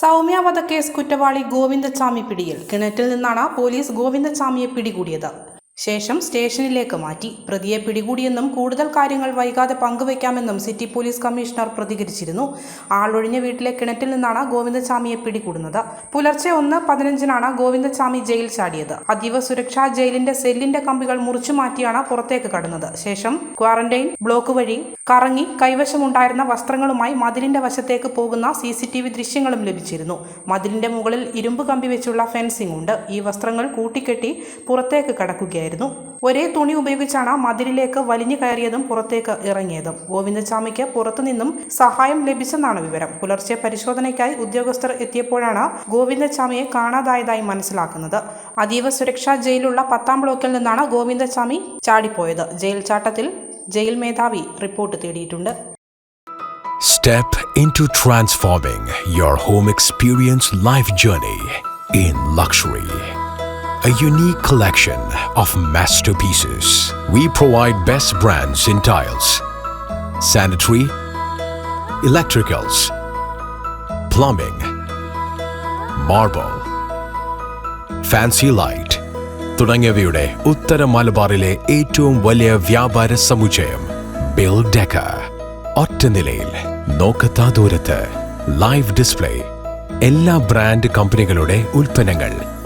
സൗമ്യ വധക്കേസ് കുറ്റവാളി ഗോവിന്ദസ്വാമി പിടിയിൽ. കിണറ്റിൽ നിന്നാണ് പോലീസ് ഗോവിന്ദസ്വാമിയെ പിടികൂടിയത്. ശേഷം സ്റ്റേഷനിലേക്ക് മാറ്റി. പ്രതിയെ പിടികൂടിയെന്നും കൂടുതൽ കാര്യങ്ങൾ വൈകാതെ പങ്കുവയ്ക്കാമെന്നും സിറ്റി പോലീസ് കമ്മീഷണർ പ്രതികരിച്ചിരുന്നു. ആളൊഴിഞ്ഞ വീട്ടിലെ കിണറ്റിൽ നിന്നാണ് ഗോവിന്ദസ്വാമിയെ പിടികൂടുന്നത്. പുലർച്ചെ ഒന്ന് പതിനഞ്ചിനാണ് ഗോവിന്ദസ്വാമി ജയിൽ ചാടിയത്. അതീവ സുരക്ഷാ ജയിലിന്റെ സെല്ലിന്റെ കമ്പികൾ മുറിച്ചു മാറ്റിയാണ് പുറത്തേക്ക് കടന്നത്. ശേഷം ക്വാറന്റൈൻ ബ്ലോക്ക് വഴി കറങ്ങി കൈവശമുണ്ടായിരുന്ന വസ്ത്രങ്ങളുമായി മതിലിന്റെ വശത്തേക്ക് പോകുന്ന സി സി ടി വി ദൃശ്യങ്ങളും ലഭിച്ചിരുന്നു. മതിലിന്റെ മുകളിൽ ഇരുമ്പ് കമ്പി വെച്ചുള്ള ഫെൻസിംഗ് ഉണ്ട്. ഈ വസ്ത്രങ്ങൾ കൂട്ടിക്കെട്ടി പുറത്തേക്ക് കടക്കുകയായിരുന്നു. ഒരേ തുണി ഉപയോഗിച്ചാണ് മതിലിലേക്ക് വലിഞ്ഞു കയറിയതും പുറത്തേക്ക് ഇറങ്ങിയതും. ഗോവിന്ദസ്വാമിക്ക് പുറത്തുനിന്നും സഹായം ലഭിച്ചെന്നാണ് വിവരം. പുലർച്ചെ പരിശോധനയ്ക്കായി ഉദ്യോഗസ്ഥർ എത്തിയപ്പോഴാണ് ഗോവിന്ദസ്വാമിയെ കാണാതായതായി മനസ്സിലാക്കുന്നത്. അതീവ സുരക്ഷാ ജയിലുള്ള പത്താം ബ്ലോക്കിൽ നിന്നാണ് ഗോവിന്ദസ്വാമി ചാടിപ്പോയത്. ജയിൽ ചാട്ടത്തിൽ ജയിൽ മേധാവി റിപ്പോർട്ട് തേടിയിട്ടുണ്ട്. Step into transforming your home experience life journey in luxury. A unique collection of masterpieces. We provide best brands in tiles, sanitary, electricals, plumbing, marble, fancy light തുടങ്ങിയവയുടെ ഉത്തര മലബാറിലെ ഏറ്റവും വലിയ വ്യാപാര സമുച്ചയം ബിൽ ഡെക്ക ഒറ്റ നിലയിൽ നോക്കത്താ ദൂരത്ത് ലൈവ് ഡിസ്പ്ലേ എല്ലാ ബ്രാൻഡ് കമ്പനികളുടെ ഉൽപ്പന്നങ്ങൾ